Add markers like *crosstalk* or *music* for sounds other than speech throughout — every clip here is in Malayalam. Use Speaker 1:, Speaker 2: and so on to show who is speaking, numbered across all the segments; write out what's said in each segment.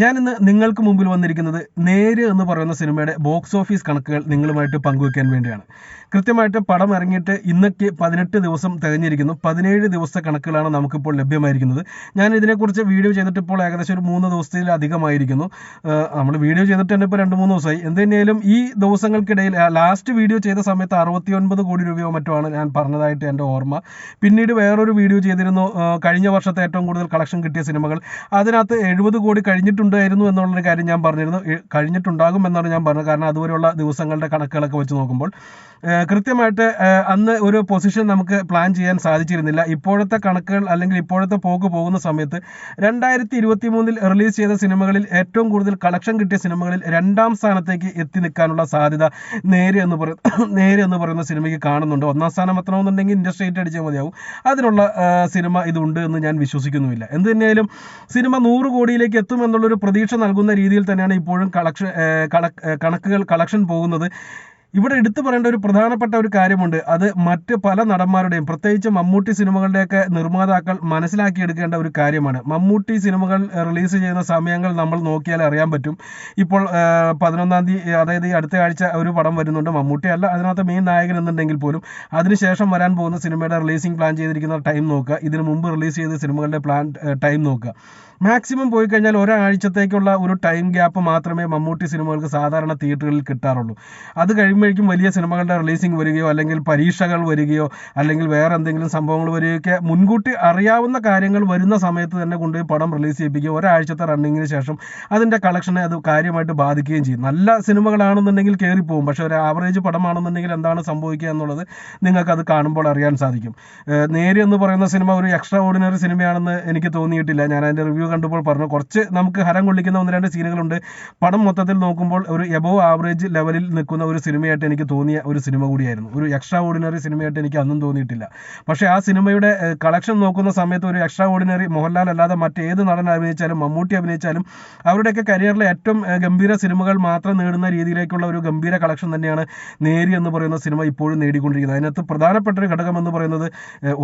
Speaker 1: ഞാനിന്ന് നിങ്ങൾക്ക് മുമ്പിൽ വന്നിരിക്കുന്നത് നേര് എന്ന് പറയുന്ന സിനിമയുടെ ബോക്സ് ഓഫീസ് കണക്കുകൾ നിങ്ങളുമായിട്ട് പങ്കുവെക്കാൻ വേണ്ടിയാണ്. കൃത്യമായിട്ട് പടം ഇറങ്ങിയിട്ട് ഇന്നൊക്കെ പതിനെട്ട് ദിവസം തികഞ്ഞിരിക്കുന്നു. പതിനേഴ് ദിവസത്തെ കണക്കുകളാണ് നമുക്കിപ്പോൾ ലഭ്യമായിരിക്കുന്നത്. ഞാൻ ഇതിനെക്കുറിച്ച് വീഡിയോ ചെയ്തിട്ട് ഇപ്പോൾ ഏകദേശം ഒരു മൂന്ന് ദിവസത്തിലധികമായിരിക്കുന്നു. നമ്മൾ വീഡിയോ ചെയ്തിട്ട് തന്നെ ഇപ്പോൾ രണ്ട് മൂന്ന് ദിവസമായി. എന്തെങ്കിലും ഈ ദിവസങ്ങൾക്കിടയിൽ ലാസ്റ്റ് വീഡിയോ ചെയ്ത സമയത്ത് അറുപത്തി ഒൻപത് കോടി രൂപയോ മറ്റോ ആണ് ഞാൻ പറഞ്ഞതായിട്ട് എന്റെ ഓർമ്മ. പിന്നീട് വേറൊരു വീഡിയോ ചെയ്തിരുന്നു കഴിഞ്ഞ വർഷത്തെ ഏറ്റവും കൂടുതൽ കളക്ഷൻ കിട്ടിയ സിനിമകൾ. അതിനകത്ത് എഴുപത് കോടി കഴിഞ്ഞിട്ടുണ്ടായിരുന്നു എന്നുള്ളൊരു കാര്യം ഞാൻ പറഞ്ഞിരുന്നു. കഴിഞ്ഞിട്ടുണ്ടാകും എന്നാണ് ഞാൻ പറഞ്ഞത്. കാരണം അതുവരെയുള്ള ദിവസങ്ങളുടെ കണക്കുകളൊക്കെ വെച്ച് നോക്കുമ്പോൾ കൃത്യമായിട്ട് അന്ന് ഒരു പൊസിഷൻ നമുക്ക് പ്ലാൻ ചെയ്യാൻ സാധിച്ചിരുന്നില്ല. ഇപ്പോഴത്തെ കണക്കുകൾ അല്ലെങ്കിൽ ഇപ്പോഴത്തെ പോക്ക് പോകുന്ന സമയത്ത് രണ്ടായിരത്തി ഇരുപത്തി മൂന്നിൽ റിലീസ് ചെയ്ത സിനിമകളിൽ ഏറ്റവും കൂടുതൽ കളക്ഷൻ കിട്ടിയ സിനിമകളിൽ രണ്ടാം സ്ഥാനത്തേക്ക് എത്തി നിൽക്കാനുള്ള സാധ്യത നേര് എന്ന് പറയുന്ന *coughs* നേര് എന്ന് പറയുന്ന സിനിമയ്ക്ക് കാണുന്നുണ്ട്. ഒന്നാം സ്ഥാനം എത്തണമെന്നുണ്ടെങ്കിൽ ഇൻഡസ്ട്രി റേറ്റ് അടിച്ചാൽ മതിയാവും. അതിനുള്ള സിനിമ ഇതുണ്ട് എന്ന് ഞാൻ വിശ്വസിക്കുന്നുമില്ല. എന്ത് തന്നെയായാലും സിനിമ നൂറ് കോടിയിലേക്ക് എത്തും പ്രതീക്ഷ നൽകുന്ന രീതിയിൽ തന്നെയാണ് ഇപ്പോഴും കളക്ഷൻ കണക്കുകൾ കളക്ഷൻ പോകുന്നത്. ഇവിടെ എടുത്തു പറയേണ്ട ഒരു പ്രധാനപ്പെട്ട ഒരു കാര്യമുണ്ട്. അത് മറ്റ് പല നടന്മാരുടെയും പ്രത്യേകിച്ച് മമ്മൂട്ടി സിനിമകളുടെയൊക്കെ നിർമ്മാതാക്കൾ മനസ്സിലാക്കിയെടുക്കേണ്ട ഒരു കാര്യമാണ്. മമ്മൂട്ടി സിനിമകൾ റിലീസ് ചെയ്യുന്ന സമയങ്ങൾ നമ്മൾ നോക്കിയാൽ അറിയാൻ പറ്റും. ഇപ്പോൾ പതിനൊന്നാം തീയതി അതായത് ഈ അടുത്ത ആഴ്ച ഒരു പടം വരുന്നുണ്ട് മമ്മൂട്ടി. അല്ല അതിനകത്ത് മെയിൻ നായകൻ എന്നുണ്ടെങ്കിൽ പോലും അതിനുശേഷം വരാൻ പോകുന്ന സിനിമയുടെ റിലീസിംഗ് പ്ലാൻ ചെയ്തിരിക്കുന്ന ടൈം നോക്കുക. ഇതിനു മുമ്പ് റിലീസ് ചെയ്ത സിനിമകളുടെ പ്ലാൻ ടൈം നോക്കുക. മാക്സിമം പോയി കഴിഞ്ഞാൽ ഒരാഴ്ചത്തേക്കുള്ള ഒരു ടൈം ഗ്യാപ്പ് മാത്രമേ മമ്മൂട്ടി സിനിമകൾക്ക് സാധാരണ തിയേറ്ററുകളിൽ കിട്ടാറുള്ളൂ. അത് കഴിയുമ്പോഴേക്കും വലിയ സിനിമകളുടെ റിലീസിംഗ് വരികയോ അല്ലെങ്കിൽ പരീക്ഷകൾ വരികയോ അല്ലെങ്കിൽ വേറെ എന്തെങ്കിലും സംഭവങ്ങൾ വരികയൊക്കെ മുൻകൂട്ടി അറിയാവുന്ന കാര്യങ്ങൾ വരുന്ന സമയത്ത് തന്നെ കൊണ്ടുപോയി പടം റിലീസ് ചെയ്യിപ്പിക്കുക ഒരാഴ്ചത്തെ റണ്ണിങ്ങിന് ശേഷം അതിന്റെ കളക്ഷനെ അത് കാര്യമായിട്ട് ബാധിക്കുകയും ചെയ്യും. നല്ല സിനിമകളാണെന്നുണ്ടെങ്കിൽ കയറിപ്പോകും പക്ഷേ ഒരു ആവറേജ് പടമാണെന്നുണ്ടെങ്കിൽ എന്താണ് സംഭവിക്കുക എന്നുള്ളത് നിങ്ങൾക്കത് കാണുമ്പോൾ അറിയാൻ സാധിക്കും. നേരി എന്ന് പറയുന്ന സിനിമ ഒരു എക്സ്ട്രാ ഓർഡിനറി സിനിമയാണെന്ന് എനിക്ക് തോന്നിയിട്ടില്ല. ഞാൻ അതിന്റെ റിവ്യൂ കണ്ടപ്പോൾ പറഞ്ഞു കുറച്ച് നമുക്ക് ഹരം കൊള്ളിക്കുന്ന ഒന്ന് രണ്ട് സീനുകളുണ്ട്. പടം മൊത്തത്തിൽ നോക്കുമ്പോൾ ഒരു എബോ ആവറേജ് ലെവലിൽ നിൽക്കുന്ന ഒരു സിനിമയായിട്ട് എനിക്ക് തോന്നിയ ഒരു സിനിമ കൂടിയായിരുന്നു. ഒരു എക്സ്ട്രാ ഓർഡിനറി സിനിമയായിട്ട് എനിക്ക് അന്നും തോന്നിയിട്ടില്ല. പക്ഷേ ആ സിനിമയുടെ കളക്ഷൻ നോക്കുന്ന സമയത്ത് ഒരു എക്സ്ട്രാ ഓർഡിനറി മോഹൻലാൽ അല്ലാതെ മറ്റേത് നടൻ അഭിനയിച്ചാലും മമ്മൂട്ടി അഭിനയിച്ചാലും അവരുടെയൊക്കെ കരിയറിലെ ഏറ്റവും ഗംഭീര സിനിമകൾ മാത്രം നേടുന്ന രീതിയിലേക്കുള്ള ഒരു ഗംഭീര കളക്ഷൻ തന്നെയാണ് നേരി എന്ന് പറയുന്ന സിനിമ ഇപ്പോഴും നേടിക്കൊണ്ടിരിക്കുന്നത്. അതിനകത്ത് പ്രധാനപ്പെട്ട ഒരു ഘടകം എന്ന് പറയുന്നത്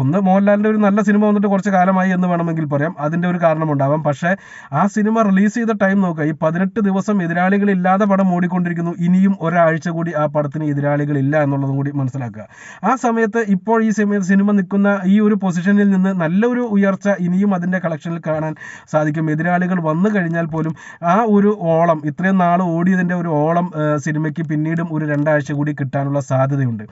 Speaker 1: ഒന്ന് മോഹൻലാലിന്റെ ഒരു നല്ല സിനിമ വന്നിട്ട് കുറച്ച് കാലമായി എന്ന് വേണമെങ്കിൽ പറയാം. അതിന്റെ ഒരു കാരണമുണ്ടാവാം പക്ഷേ ആ സിനിമ റിലീസ് ചെയ്ത ടൈം നോക്കുക ഈ പതിനെട്ട് ദിവസം എതിരാളികളില്ലാതെ പടം ഓടിക്കൊണ്ടിരിക്കുന്നു. ഇനിയും ഒരാഴ്ച കൂടി ആ പടത്തിന് എതിരാളികളില്ല എന്നുള്ളതും കൂടി മനസ്സിലാക്കുക. ആ സമയത്ത് ഇപ്പോൾ ഈ സമയത്ത് സിനിമ നിൽക്കുന്ന ഈ ഒരു പൊസിഷനിൽ നിന്ന് നല്ലൊരു ഉയർച്ച ഇനിയും അതിന്റെ കളക്ഷനിൽ കാണാൻ സാധിക്കും. എതിരാളികൾ വന്നു കഴിഞ്ഞാൽ പോലും ആ ഒരു ഓളം ഇത്രയും നാൾ ഓടിയതിന്റെ ഒരു ഓളം സിനിമയ്ക്ക് പിന്നീടും ഒരു രണ്ടാഴ്ച കൂടി കിട്ടാനുള്ള സാധ്യതയുണ്ട്.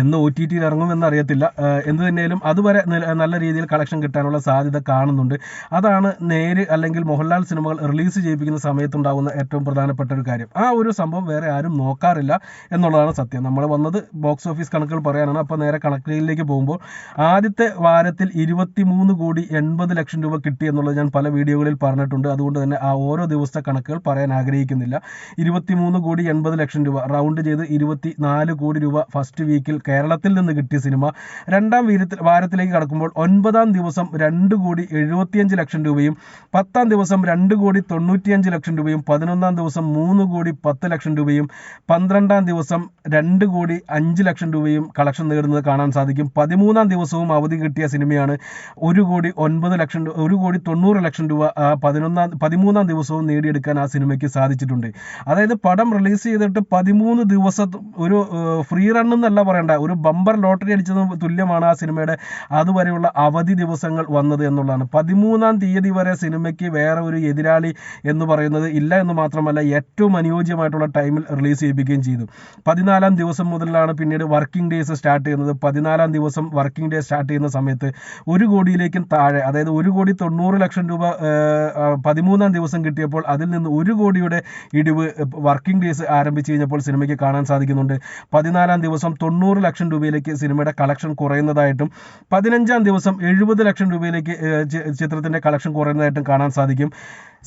Speaker 1: എന്ന് ഒ ടി ടിയിൽ ഇറങ്ങുമെന്ന് അറിയത്തില്ല. എന്ത് തന്നെയാലും അതുവരെ നല്ല രീതിയിൽ കളക്ഷൻ കിട്ടാനുള്ള സാധ്യത കാണുന്നുണ്ട്. അതാണ് നേര് അല്ലെങ്കിൽ മോഹൻലാൽ സിനിമകൾ റിലീസ് ചെയ്യിപ്പിക്കുന്ന സമയത്തുണ്ടാകുന്ന ഏറ്റവും പ്രധാനപ്പെട്ട ഒരു കാര്യം. ആ ഒരു സംഭവം വേറെ ആരും നോക്കാറില്ല എന്നുള്ളതാണ് സത്യം. നമ്മൾ വന്നത് ബോക്സ് ഓഫീസ് കണക്കുകൾ പറയാനാണ്. അപ്പോൾ നേരെ കണക്കുകളിലേക്ക് പോകുമ്പോൾ ആദ്യത്തെ വാരത്തിൽ ഇരുപത്തി മൂന്ന് കോടി എൺപത് ലക്ഷം രൂപ കിട്ടി എന്നുള്ളത് ഞാൻ പല വീഡിയോകളിൽ പറഞ്ഞിട്ടുണ്ട്. അതുകൊണ്ട് തന്നെ ആ ഓരോ ദിവസത്തെ കണക്കുകൾ പറയാൻ ആഗ്രഹിക്കുന്നില്ല. ഇരുപത്തി മൂന്ന് കോടി എൺപത് ലക്ഷം രൂപ. റൗണ്ട് ചെയ്ത് ഇരുപത്തി കോടി രൂപ ഫസ്റ്റ് വീക്കിൽ കേരളത്തിൽ നിന്ന് കിട്ടിയ സിനിമ രണ്ടാം വീരത്തിൽ വാരത്തിലേക്ക് കടക്കുമ്പോൾ ഒൻപതാം ദിവസം രണ്ട് കോടി എഴുപത്തിയഞ്ച് ലക്ഷം രൂപയും പത്താം ദിവസം രണ്ട് കോടി തൊണ്ണൂറ്റിയഞ്ച് ലക്ഷം രൂപയും പതിനൊന്നാം ദിവസം മൂന്ന് കോടി പത്ത് ലക്ഷം രൂപയും പന്ത്രണ്ടാം ദിവസം രണ്ട് കോടി അഞ്ച് ലക്ഷം രൂപയും കളക്ഷൻ നേടുന്നത് കാണാൻ സാധിക്കും. പതിമൂന്നാം ദിവസവും അവധി കിട്ടിയ സിനിമയാണ് ഒരു കോടി ഒൻപത് ലക്ഷം ഒരു കോടി തൊണ്ണൂറ് ലക്ഷം രൂപ പതിനൊന്നാം പതിമൂന്നാം ദിവസവും നേടിയെടുക്കാൻ ആ സിനിമയ്ക്ക് സാധിച്ചിട്ടുണ്ട്. അതായത് പടം റിലീസ് ചെയ്തിട്ട് പതിമൂന്ന് ദിവസം ഒരു ഫ്രീ റൺ എന്നല്ല പറയേണ്ട ഒരു ബമ്പർ ലോട്ടറി അടിച്ചത് തുല്യമാണ് ആ സിനിമയുടെ അതുവരെയുള്ള അവധി ദിവസങ്ങൾ വന്നത് എന്നുള്ളതാണ്. പതിമൂന്നാം തീയതി വരെ സിനിമയ്ക്ക് വേറെ ഒരു എതിരാളി എന്ന് പറയുന്നത് ഇല്ല എന്ന് മാത്രമല്ല ഏറ്റവും അനുയോജ്യമായിട്ടുള്ള ടൈമിൽ റിലീസ് ചെയ്യിപ്പിക്കുകയും ചെയ്തു. പതിനാലാം ദിവസം മുതലാണ് പിന്നീട് വർക്കിംഗ് ഡേയ്സ് സ്റ്റാർട്ട് ചെയ്യുന്നത്. പതിനാലാം ദിവസം വർക്കിംഗ് ഡേ സ്റ്റാർട്ട് ചെയ്യുന്ന സമയത്ത് ഒരു കോടിയിലേക്കും താഴെ അതായത് ഒരു കോടി തൊണ്ണൂറ് ലക്ഷം രൂപ പതിമൂന്നാം ദിവസം കിട്ടിയപ്പോൾ അതിൽ നിന്ന് ഒരു കോടിയുടെ ഇടിവ് വർക്കിംഗ് ഡേയ്സ് ആരംഭിച്ചു കഴിഞ്ഞപ്പോൾ സിനിമയ്ക്ക് കാണാൻ സാധിക്കുന്നുണ്ട്. പതിനാലാം ദിവസം തൊണ്ണൂറ് ലക്ഷം രൂപയിലേക്ക് സിനിമയുടെ കളക്ഷൻ കുറയുന്നതായിട്ടും പതിനഞ്ചാം ദിവസം എഴുപത് ലക്ഷം രൂപയിലേക്ക് ചിത്രത്തിന്റെ കളക്ഷൻ കുറയുന്നതായിട്ടും കാണാൻ സാധിക്കും.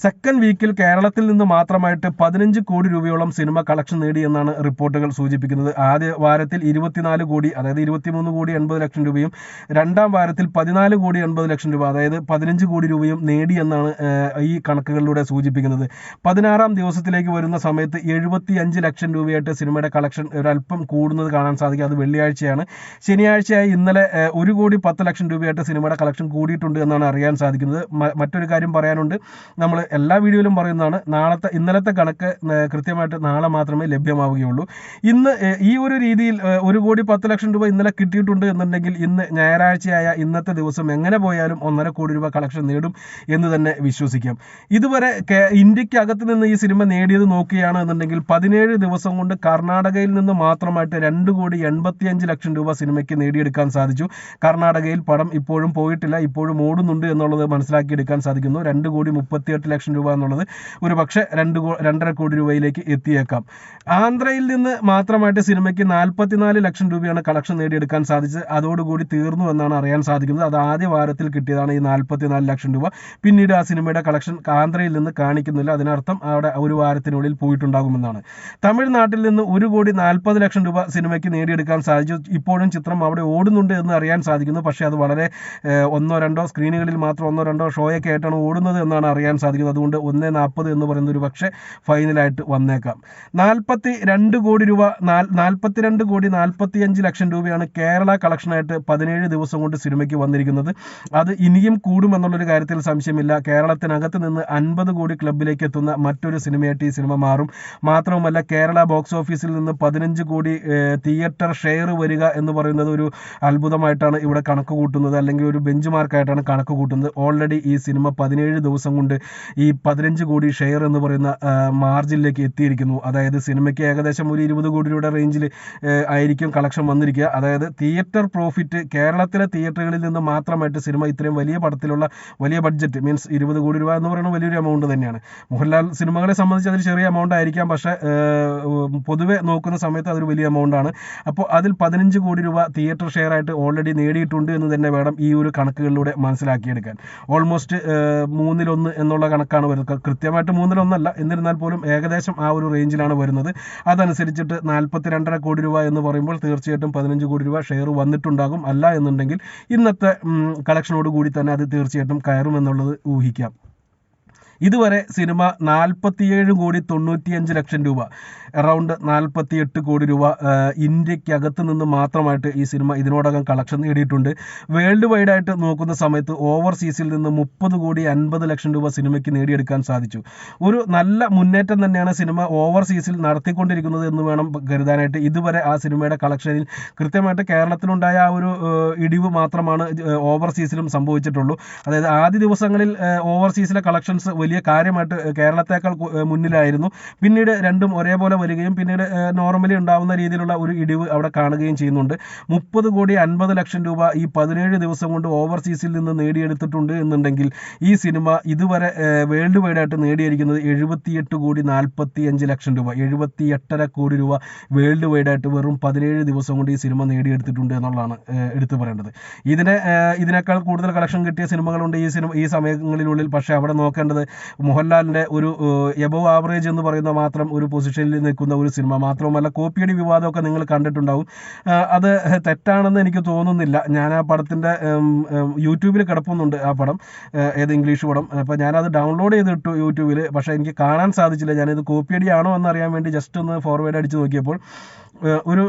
Speaker 1: സെക്കൻഡ് വീക്കിൽ കേരളത്തിൽ നിന്ന് മാത്രമായിട്ട് പതിനഞ്ച് കോടി രൂപയോളം സിനിമ കളക്ഷൻ നേടി എന്നാണ് റിപ്പോർട്ടുകൾ സൂചിപ്പിക്കുന്നത്. ആദ്യ വാരത്തിൽ ഇരുപത്തിനാല് കോടി അതായത് ഇരുപത്തിമൂന്ന് കോടി എൺപത് ലക്ഷം രൂപയും രണ്ടാം വാരത്തിൽ പതിനാല് കോടി എൺപത് ലക്ഷം രൂപ അതായത് പതിനഞ്ച് കോടി രൂപയും നേടി എന്നാണ് ഈ കണക്കുകളിലൂടെ സൂചിപ്പിക്കുന്നത്. പതിനാറാം ദിവസത്തിലേക്ക് വരുന്ന സമയത്ത് എഴുപത്തി അഞ്ച് ലക്ഷം രൂപയായിട്ട് സിനിമയുടെ കളക്ഷൻ ഒരല്പം കൂടുന്നത് കാണാൻ സാധിക്കും. അത് വെള്ളിയാഴ്ചയാണ്. ശനിയാഴ്ചയായി ഇന്നലെ ഒരു കോടി പത്ത് ലക്ഷം രൂപയായിട്ട് സിനിമയുടെ കളക്ഷൻ കൂടിയിട്ടുണ്ട് എന്നാണ് അറിയാൻ സാധിക്കുന്നത്. മറ്റൊരു കാര്യം പറയാനുണ്ട്. നമ്മൾ എല്ലാ വീഡിയോയിലും പറയുന്നതാണ് നാളത്തെ ഇന്നലത്തെ കണക്ക് കൃത്യമായിട്ട് നാളെ മാത്രമേ ലഭ്യമാവുകയുള്ളൂ. ഇന്ന് ഈ ഒരു രീതിയിൽ ഒരു കോടി പത്ത് ലക്ഷം രൂപ ഇന്നലെ കിട്ടിയിട്ടുണ്ട് എന്നുണ്ടെങ്കിൽ ഇന്ന് ഞായറാഴ്ചയായ ഇന്നത്തെ ദിവസം എങ്ങനെ പോയാലും ഒന്നര കോടി രൂപ കളക്ഷൻ നേടും എന്ന് തന്നെ വിശ്വസിക്കാം. ഇതുവരെ ഇന്ത്യക്കകത്ത് നിന്ന് ഈ സിനിമ നേടിയത് നോക്കുകയാണ് എന്നുണ്ടെങ്കിൽ പതിനേഴ് ദിവസം കൊണ്ട് കർണാടകയിൽ നിന്ന് മാത്രമായിട്ട് രണ്ട് കോടി എൺപത്തിയഞ്ച് ലക്ഷം രൂപ സിനിമയ്ക്ക് നേടിയെടുക്കാൻ സാധിച്ചു. കർണാടകയിൽ പടം ഇപ്പോഴും പോയിട്ടില്ല ഇപ്പോഴും ഓടുന്നുണ്ട് എന്നുള്ളത് മനസ്സിലാക്കിയെടുക്കാൻ സാധിക്കുന്നു. രണ്ട് കോടി മുപ്പത്തിയെട്ട് ലക്ഷം രൂപ എന്നുള്ളത് ഒരു പക്ഷേ രണ്ട് രണ്ടര കോടി രൂപയിലേക്ക് എത്തിയേക്കാം. ആന്ധ്രയിൽ നിന്ന് മാത്രമായിട്ട് സിനിമയ്ക്ക് നാൽപ്പത്തിനാല് ലക്ഷം രൂപയാണ് കളക്ഷൻ നേടിയെടുക്കാൻ സാധിച്ചത്. അതോടുകൂടി തീർന്നു എന്നാണ് അറിയാൻ സാധിക്കുന്നത്. അത് ആദ്യ വാരത്തിൽ കിട്ടിയതാണ് ഈ നാൽപ്പത്തിനാല് ലക്ഷം രൂപ. പിന്നീട് ആ സിനിമയുടെ കളക്ഷൻ ആന്ധ്രയിൽ നിന്ന് കാണിക്കുന്നില്ല. അതിനർത്ഥം അവിടെ ഒരു വാരത്തിനുള്ളിൽ പോയിട്ടുണ്ടാകുമെന്നാണ്. തമിഴ്നാട്ടിൽ നിന്ന് ഒരു കോടി നാൽപ്പത് ലക്ഷം രൂപ സിനിമയ്ക്ക് നേടിയെടുക്കാൻ സാധിച്ചു. ഇപ്പോഴും ചിത്രം അവിടെ ഓടുന്നുണ്ട് എന്ന് അറിയാൻ സാധിക്കുന്നു. പക്ഷേ അത് വളരെ ഒന്നോ രണ്ടോ സ്ക്രീനുകളിൽ മാത്രം ഒന്നോ രണ്ടോ ഷോയൊക്കെ ആയിട്ടാണ് ഓടുന്നത് എന്നാണ് അറിയാൻ സാധിക്കുന്നത്. അതുകൊണ്ട് ഒന്ന് നാൽപ്പത് എന്ന് പറയുന്ന ഒരു പക്ഷേ ഫൈനലായിട്ട് വന്നേക്കാം. നാൽപ്പത്തി രണ്ട് കോടി രൂപ നാൽ- നാൽപ്പത്തിരണ്ട് കോടി നാൽപ്പത്തിയഞ്ച് ലക്ഷം രൂപയാണ് കേരള കളക്ഷനായിട്ട് പതിനേഴ് ദിവസം കൊണ്ട് സിനിമയ്ക്ക് വന്നിരിക്കുന്നത്. അത് ഇനിയും കൂടുമെന്നുള്ളൊരു കാര്യത്തിൽ സംശയമില്ല. കേരളത്തിനകത്ത് നിന്ന് അൻപത് കോടി ക്ലബിലേക്ക് എത്തുന്ന മറ്റൊരു സിനിമയായിട്ട് ഈ സിനിമ മാറും. മാത്രവുമല്ല കേരള ബോക്സ് ഓഫീസിൽ നിന്ന് പതിനഞ്ച് കോടി തിയേറ്റർ ഷെയർ വരിക എന്ന് പറയുന്നത് ഒരു അത്ഭുതമായിട്ടാണ് ഇവിടെ കണക്ക് കൂട്ടുന്നത് അല്ലെങ്കിൽ ഒരു ബെഞ്ച് മാർക്കായിട്ടാണ് കണക്ക് കൂട്ടുന്നത് ഓൾറെഡി ഈ സിനിമ പതിനേഴ് ദിവസം കൊണ്ട് ഈ പതിനഞ്ച് കോടി ഷെയർ എന്ന് പറയുന്ന മാർജിനിലേക്ക് എത്തിയിരിക്കുന്നു. അതായത് സിനിമയ്ക്ക് ഏകദേശം ഒരു ഇരുപത് കോടി രൂപയുടെ റേഞ്ചിൽ ആയിരിക്കും കളക്ഷൻ വന്നിരിക്കുക. അതായത് തിയേറ്റർ പ്രോഫിറ്റ് കേരളത്തിലെ തിയേറ്ററുകളിൽ നിന്ന് മാത്രമായിട്ട് സിനിമ ഇത്രയും വലിയ പടത്തിലുള്ള വലിയ ബഡ്ജറ്റ് മീൻസ് ഇരുപത് കോടി രൂപ എന്ന് പറയുന്നത് വലിയൊരു എമൗണ്ട് തന്നെയാണ്. മോഹൻലാൽ സിനിമകളെ സംബന്ധിച്ച് അതൊരു ചെറിയ എമൗണ്ട് ആയിരിക്കാം. പക്ഷേ പൊതുവെ നോക്കുന്ന സമയത്ത് അതൊരു വലിയ എമൗണ്ട് ആണ്. അപ്പോൾ അതിൽ പതിനഞ്ച് കോടി രൂപ തിയേറ്റർ ഷെയർ ആയിട്ട് ഓൾറെഡി നേടിയിട്ടുണ്ട് എന്ന് തന്നെ വേണം ഈ ഒരു കണക്കുകളിലൂടെ മനസ്സിലാക്കിയെടുക്കാൻ. ഓൾമോസ്റ്റ് മൂന്നിലൊന്ന് എന്നുള്ള കണക്കാണ് വരുന്നത്. കൃത്യമായിട്ട് മൂന്നിലൊന്നല്ല. എന്നിരുന്നാൽ പോലും ഏകദേശം ആ ഒരു റേഞ്ചിലാണ് വരുന്നത്. അതനുസരിച്ചിട്ട് നാൽപ്പത്തി രണ്ടര കോടി രൂപ എന്ന് പറയുമ്പോൾ തീർച്ചയായിട്ടും പതിനഞ്ച് കോടി രൂപ ഷെയർ വന്നിട്ടുണ്ടാകും. അല്ല എന്നുണ്ടെങ്കിൽ ഇന്നത്തെ കളക്ഷനോട് കൂടി തന്നെ അത് തീർച്ചയായിട്ടും കയറുമെന്നുള്ളത് ഊഹിക്കാം. ഇതുവരെ സിനിമ നാൽപ്പത്തിയേഴ് കോടി തൊണ്ണൂറ്റിയഞ്ച് ലക്ഷം രൂപ. അറൗണ്ട് നാൽപ്പത്തിയെട്ട് കോടി രൂപ ഇന്ത്യക്കകത്ത് നിന്ന് മാത്രമായിട്ട് ഈ സിനിമ ഇതിനോടകം കളക്ഷൻ നേടിയിട്ടുണ്ട്. വേൾഡ് വൈഡ് ആയിട്ട് നോക്കുന്ന സമയത്ത് ഓവർസീസിൽ നിന്ന് മുപ്പത് കോടി അൻപത് ലക്ഷം രൂപ സിനിമയ്ക്ക് നേടിയെടുക്കാൻ സാധിച്ചു. ഒരു നല്ല മുന്നേറ്റം തന്നെയാണ് സിനിമ ഓവർസീസിൽ നടത്തിക്കൊണ്ടിരിക്കുന്നത് എന്ന് വേണം കരുതാനായിട്ട്. ഇതുവരെ ആ സിനിമയുടെ കളക്ഷനിൽ കൃത്യമായിട്ട് കേരളത്തിലുണ്ടായ ആ ഒരു ഇടിവ് മാത്രമാണ് ഓവർസീസിലും സംഭവിച്ചിട്ടുള്ളൂ. അതായത് ആദ്യ ദിവസങ്ങളിൽ ഓവർസീസിലെ കളക്ഷൻസ് വലിയ കാര്യമായിട്ട് കേരളത്തേക്കാൾ മുന്നിലായിരുന്നു. പിന്നീട് രണ്ടും ഒരേപോലെ വരികയും പിന്നീട് നോർമലി ഉണ്ടാവുന്ന രീതിയിലുള്ള ഒരു ഇടിവ് അവിടെ കാണുകയും ചെയ്യുന്നുണ്ട്. മുപ്പത് കോടി അൻപത് ലക്ഷം രൂപ ഈ പതിനേഴ് ദിവസം കൊണ്ട് ഓവർസീസിൽ നിന്ന് നേടിയെടുത്തിട്ടുണ്ട് എന്നുണ്ടെങ്കിൽ ഈ സിനിമ ഇതുവരെ വേൾഡ് വൈഡ് ആയിട്ട് നേടിയിരിക്കുന്നത് എഴുപത്തിയെട്ട് കോടി നാൽപ്പത്തി അഞ്ച് ലക്ഷം രൂപ. എഴുപത്തി എട്ടര കോടി രൂപ വേൾഡ് വൈഡ് ആയിട്ട് വെറും പതിനേഴ് ദിവസം കൊണ്ട് ഈ സിനിമ നേടിയെടുത്തിട്ടുണ്ട് എന്നുള്ളതാണ് എടുത്തു പറയേണ്ടത്. ഇതിനെ ഇതിനേക്കാൾ കൂടുതൽ കളക്ഷൻ കിട്ടിയ സിനിമകളുണ്ട് ഈ സിനിമ ഈ സമയങ്ങളിലുള്ളിൽ. പക്ഷേ അവിടെ നോക്കേണ്ടത് മോഹൻലാലിന്റെ ഒരു എബോ ആവറേജ് എന്ന് പറയുന്ന മാത്രം ഒരു പൊസിഷനിൽ നിൽക്കുന്ന ഒരു സിനിമ മാത്രവുമല്ല കോപ്പിയടി വിവാദമൊക്കെ നിങ്ങൾ കണ്ടിട്ടുണ്ടാവും. അത് തെറ്റാണെന്ന് എനിക്ക് തോന്നുന്നില്ല. ഞാൻ ആ പടത്തിന്റെ യൂട്യൂബിൽ കിടപ്പുന്നുണ്ട് ആ പടം. ഏത് ഇംഗ്ലീഷ് പടം? അപ്പോൾ ഞാനത് ഡൗൺലോഡ് ചെയ്തിട്ടു യൂട്യൂബിൽ പക്ഷേ എനിക്ക് കാണാൻ സാധിച്ചില്ല. ഞാനിത് കോപ്പിയടിയാണോ എന്ന് എന്നറിയാൻ വേണ്ടി ജസ്റ്റ് ഒന്ന് ഫോർവേഡ് അടിച്ച് നോക്കിയപ്പോൾ ഒരു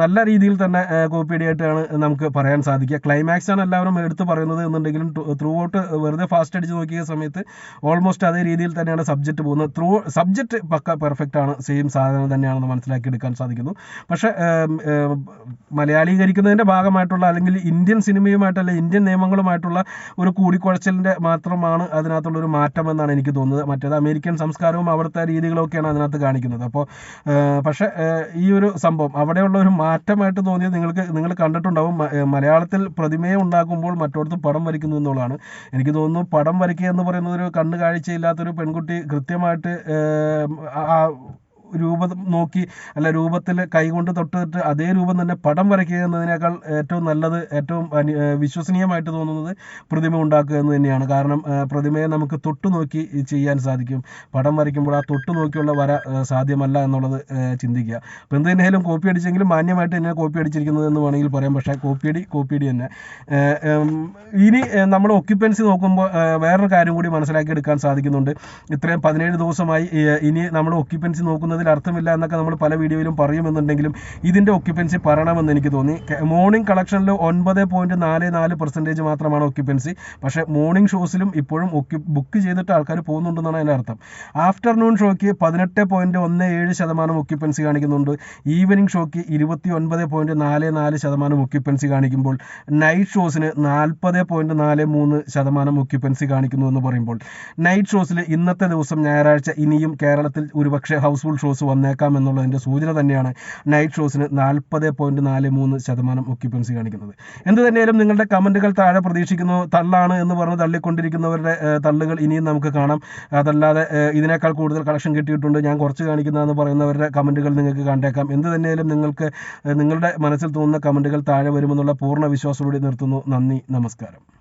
Speaker 1: നല്ല രീതിയിൽ തന്നെ കോപ്പിയടി ആയിട്ടാണ് നമുക്ക് പറയാൻ സാധിക്കുക. ക്ലൈമാക്സ് ആണ് എല്ലാവരും എടുത്തു പറയുന്നത് എന്നുണ്ടെങ്കിലും ത്രൂ ഔട്ട് വെറുതെ ഫാസ്റ്റ് അടിച്ച് നോക്കിയ സമയത്ത് ഓൾമോസ്റ്റ് അതേ രീതിയിൽ തന്നെയാണ് സബ്ജക്റ്റ് പോകുന്നത്. ത്രൂ സബ്ജക്റ്റ് പക്ക പെർഫെക്റ്റ് ആണ്. സെയിം സാധനം തന്നെയാണെന്ന് മനസ്സിലാക്കി എടുക്കാൻ സാധിക്കുന്നു. പക്ഷേ മലയാളീകരിക്കുന്നതിന്റെ ഭാഗമായിട്ടുള്ള അല്ലെങ്കിൽ ഇന്ത്യൻ സിനിമയുമായിട്ട് അല്ലെങ്കിൽ ഇന്ത്യൻ നിയമങ്ങളുമായിട്ടുള്ള ഒരു കൂടിക്കുഴച്ചിലിന്റെ മാത്രമാണ് അതിനകത്തുള്ള ഒരു മാറ്റം എന്നാണ് എനിക്ക് തോന്നുന്നത്. മറ്റേത് അമേരിക്കൻ സംസ്കാരവും അവിടുത്തെ രീതികളൊക്കെയാണ് അതിനകത്ത് കാണിക്കുന്നത്. അപ്പോൾ പക്ഷേ ഈ ഒരു സംഭവം. അവിടെയുള്ള ഒരു മാറ്റമായിട്ട് തോന്നിയത് നിങ്ങൾക്ക് നിങ്ങൾ കണ്ടിട്ടുണ്ടാവും മലയാളത്തിൽ പ്രതിമയെ ഉണ്ടാക്കുമ്പോൾ മറ്റോടത്ത് പടം വരയ്ക്കുന്നു എന്നുള്ളതാണ്. എനിക്ക് തോന്നുന്നു പടം വരയ്ക്കുക എന്ന് പറയുന്നത് ഒരു കണ്ണ് കാഴ്ചയില്ലാത്തൊരു പെൺകുട്ടി കൃത്യമായിട്ട് ആ രൂപം നോക്കി അല്ല രൂപത്തിൽ കൈകൊണ്ട് തൊട്ടിട്ട് അതേ രൂപം തന്നെ പടം വരയ്ക്കുക എന്നതിനേക്കാൾ ഏറ്റവും നല്ലത് ഏറ്റവും വിശ്വസനീയമായിട്ട് തോന്നുന്നത് പ്രതിമ ഉണ്ടാക്കുക എന്ന് തന്നെയാണ്. കാരണം പ്രതിമയെ നമുക്ക് തൊട്ടു നോക്കി ചെയ്യാൻ സാധിക്കും. പടം വരയ്ക്കുമ്പോൾ ആ തൊട്ടു നോക്കിയുള്ള വര സാധ്യമല്ല എന്നുള്ളത് ചിന്തിക്കുക. അപ്പോൾ എന്ത് തന്നെയായാലും കോപ്പി അടിച്ചെങ്കിലും മാന്യമായിട്ട് തന്നെ കോപ്പി അടിച്ചിരിക്കുന്നത് എന്ന് വേണമെങ്കിൽ പറയാം. പക്ഷേ കോപ്പിയടി കോപ്പിയടി കോപ്പി തന്നെ ഇനി നമ്മൾ ഒക്യുപ്പൻസി നോക്കുമ്പോൾ വേറൊരു കാര്യം കൂടി മനസ്സിലാക്കി എടുക്കാൻ സാധിക്കുന്നുണ്ട്. ഇത്രയും പതിനേഴ് ദിവസമായി ഇനി നമ്മൾ ഒക്യുപ്പൻസി നോക്കുന്നതിൽ അർത്ഥമില്ല എന്നൊക്കെ നമ്മൾ പല വീഡിയോയിലും പറയുമെന്നുണ്ടെങ്കിലും ഇതിന്റെ ഒക്യുപ്പൻസി പറയണമെന്ന് എനിക്ക് തോന്നി. മോർണിംഗ് കളക്ഷനിൽ ഒൻപത് പോയിന്റ് നാല് നാല് പെർസെന്റേജ് മാത്രമാണ് ഒക്യുപ്പൻസി പക്ഷേ മോർണിംഗ് ഷോസിലും ഇപ്പോഴും ബുക്ക് ചെയ്തിട്ട് ആൾക്കാർ പോകുന്നുണ്ടെന്നാണ് അതിന്റെ അർത്ഥം. ആഫ്റ്റർനൂൺ ഷോയ്ക്ക് പതിനെട്ട് പോയിന്റ് ഒന്ന് ഏഴ് ശതമാനം ഒക്യുപ്പൻസി കാണിക്കുന്നുണ്ട്. ഈവനിങ് ഷോയ്ക്ക് ഇരുപത്തി ഒൻപത് പോയിന്റ് നാല് നാല് ശതമാനം ഒക്യുപ്പൻസി കാണിക്കുമ്പോൾ നൈറ്റ് ഷോസിന് നാൽപ്പത് പോയിന്റ് നാല് മൂന്ന് ശതമാനം ഒക്യുപ്പൻസി കാണിക്കുന്നു എന്ന് പറയുമ്പോൾ നൈറ്റ് ഷോസിൽ ഇന്നത്തെ ദിവസം ഞായറാഴ്ച ഇനിയും കേരളത്തിൽ ഒരുപക്ഷെ ഹൗസ്ഫുൾ ഷോസ് വന്നേക്കാം എന്നുള്ളതിന്റെ സൂചന തന്നെയാണ് നൈറ്റ് ഷോസിന് നാൽപ്പത് പോയിന്റ് നാല് മൂന്ന് ശതമാനം ഒക്യുപ്പൻസി കാണിക്കുന്നത്. എന്ത് തന്നെയാലും നിങ്ങളുടെ കമന്റുകൾ താഴെ പ്രതീക്ഷിക്കുന്നു. തള്ളാണ് എന്ന് പറഞ്ഞ് തള്ളിക്കൊണ്ടിരിക്കുന്നവരുടെ തള്ളുകൾ ഇനിയും നമുക്ക് കാണാം. അതല്ലാതെ ഇതിനേക്കാൾ കൂടുതൽ കളക്ഷൻ കിട്ടിയിട്ടുണ്ട്. ഞാൻ കുറച്ച് കാണിക്കുന്നതെന്ന് പറയുന്നവരുടെ കമന്റുകൾ നിങ്ങൾക്ക് കണ്ടേക്കാം. എന്ത് തന്നെയാലും നിങ്ങൾക്ക് നിങ്ങളുടെ മനസ്സിൽ തോന്നുന്ന കമന്റുകൾ താഴെ വരുമെന്നുള്ള പൂർണ വിശ്വാസത്തോടെ നിർത്തുന്നു. നന്ദി നമസ്കാരം.